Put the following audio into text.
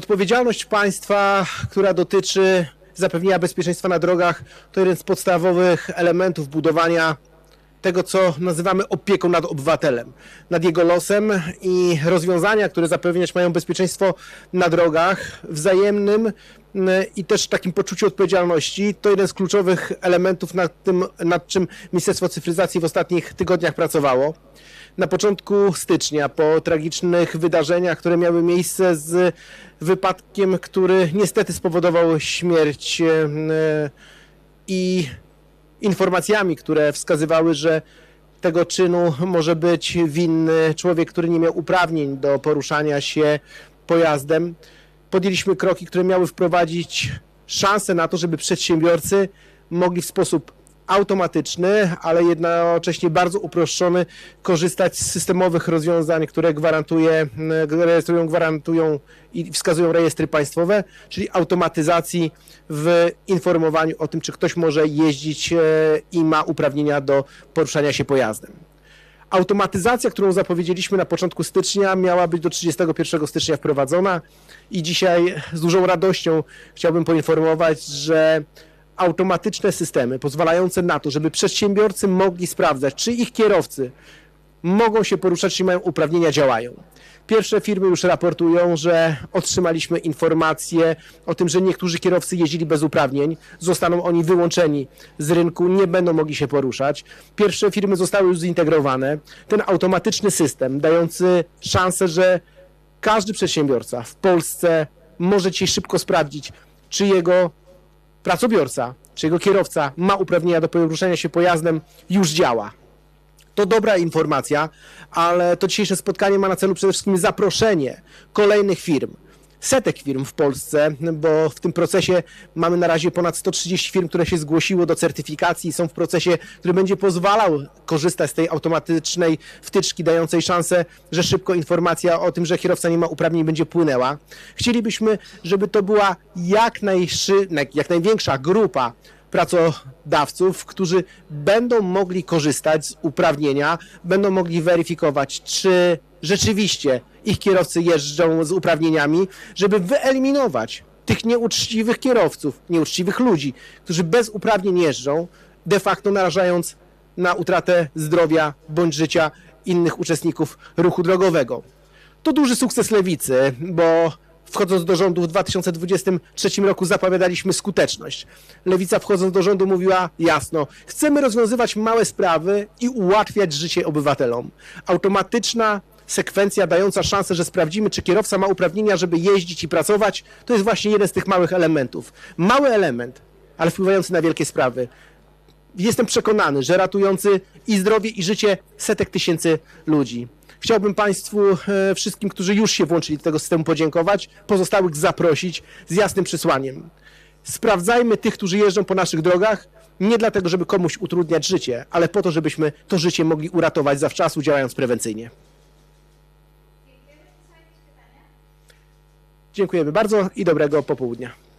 Odpowiedzialność państwa, która dotyczy zapewnienia bezpieczeństwa na drogach, to jeden z podstawowych elementów budowania tego, co nazywamy opieką nad obywatelem, nad jego losem i rozwiązania, które zapewniać mają bezpieczeństwo na drogach, wzajemnym mm, i też takim poczuciu odpowiedzialności, to jeden z kluczowych elementów, nad, tym, nad czym Ministerstwo Cyfryzacji w ostatnich tygodniach pracowało. Na początku stycznia, po tragicznych wydarzeniach, które miały miejsce z wypadkiem, który niestety spowodował śmierć e, i informacjami, które wskazywały, że tego czynu może być winny człowiek, który nie miał uprawnień do poruszania się pojazdem. Podjęliśmy kroki, które miały wprowadzić szansę na to, żeby przedsiębiorcy mogli w sposób automatyczny, ale jednocześnie bardzo uproszczony korzystać z systemowych rozwiązań, które gwarantuje, rejestrują, gwarantują i wskazują rejestry państwowe, czyli automatyzacji w informowaniu o tym, czy ktoś może jeździć e, i ma uprawnienia do poruszania się pojazdem. Automatyzacja, którą zapowiedzieliśmy na początku stycznia, miała być do 31 stycznia wprowadzona i dzisiaj z dużą radością chciałbym poinformować, że automatyczne systemy pozwalające na to, żeby przedsiębiorcy mogli sprawdzać, czy ich kierowcy mogą się poruszać, czy mają uprawnienia, działają. Pierwsze firmy już raportują, że otrzymaliśmy informacje o tym, że niektórzy kierowcy jeździli bez uprawnień, zostaną oni wyłączeni z rynku, nie będą mogli się poruszać. Pierwsze firmy zostały już zintegrowane. Ten automatyczny system dający szansę, że każdy przedsiębiorca w Polsce może dzisiaj szybko sprawdzić, czy jego pracobiorca, czy jego kierowca ma uprawnienia do poruszania się pojazdem, już działa. To dobra informacja, ale to dzisiejsze spotkanie ma na celu przede wszystkim zaproszenie kolejnych firm, setek firm w Polsce, bo w tym procesie mamy na razie ponad 130 firm, które się zgłosiło do certyfikacji i są w procesie, który będzie pozwalał korzystać z tej automatycznej wtyczki, dającej szansę, że szybko informacja o tym, że kierowca nie ma uprawnień będzie płynęła. Chcielibyśmy, żeby to była jak, najszy, jak największa grupa pracodawców, którzy będą mogli korzystać z uprawnienia, będą mogli weryfikować, czy rzeczywiście ich kierowcy jeżdżą z uprawnieniami, żeby wyeliminować tych nieuczciwych kierowców, nieuczciwych ludzi, którzy bez uprawnień jeżdżą, de facto narażając na utratę zdrowia bądź życia innych uczestników ruchu drogowego. To duży sukces lewicy, bo wchodząc do rządu w 2023 roku zapowiadaliśmy skuteczność. Lewica wchodząc do rządu mówiła jasno, chcemy rozwiązywać małe sprawy i ułatwiać życie obywatelom. Automatyczna sekwencja dająca szansę, że sprawdzimy, czy kierowca ma uprawnienia, żeby jeździć i pracować, to jest właśnie jeden z tych małych elementów. Mały element, ale wpływający na wielkie sprawy. Jestem przekonany, że ratujący i zdrowie, i życie setek tysięcy ludzi. Chciałbym Państwu e, wszystkim, którzy już się włączyli do tego systemu, podziękować, pozostałych zaprosić z jasnym przesłaniem. Sprawdzajmy tych, którzy jeżdżą po naszych drogach, nie dlatego, żeby komuś utrudniać życie, ale po to, żebyśmy to życie mogli uratować zawczasu, działając prewencyjnie. Dziękujemy bardzo i dobrego popołudnia.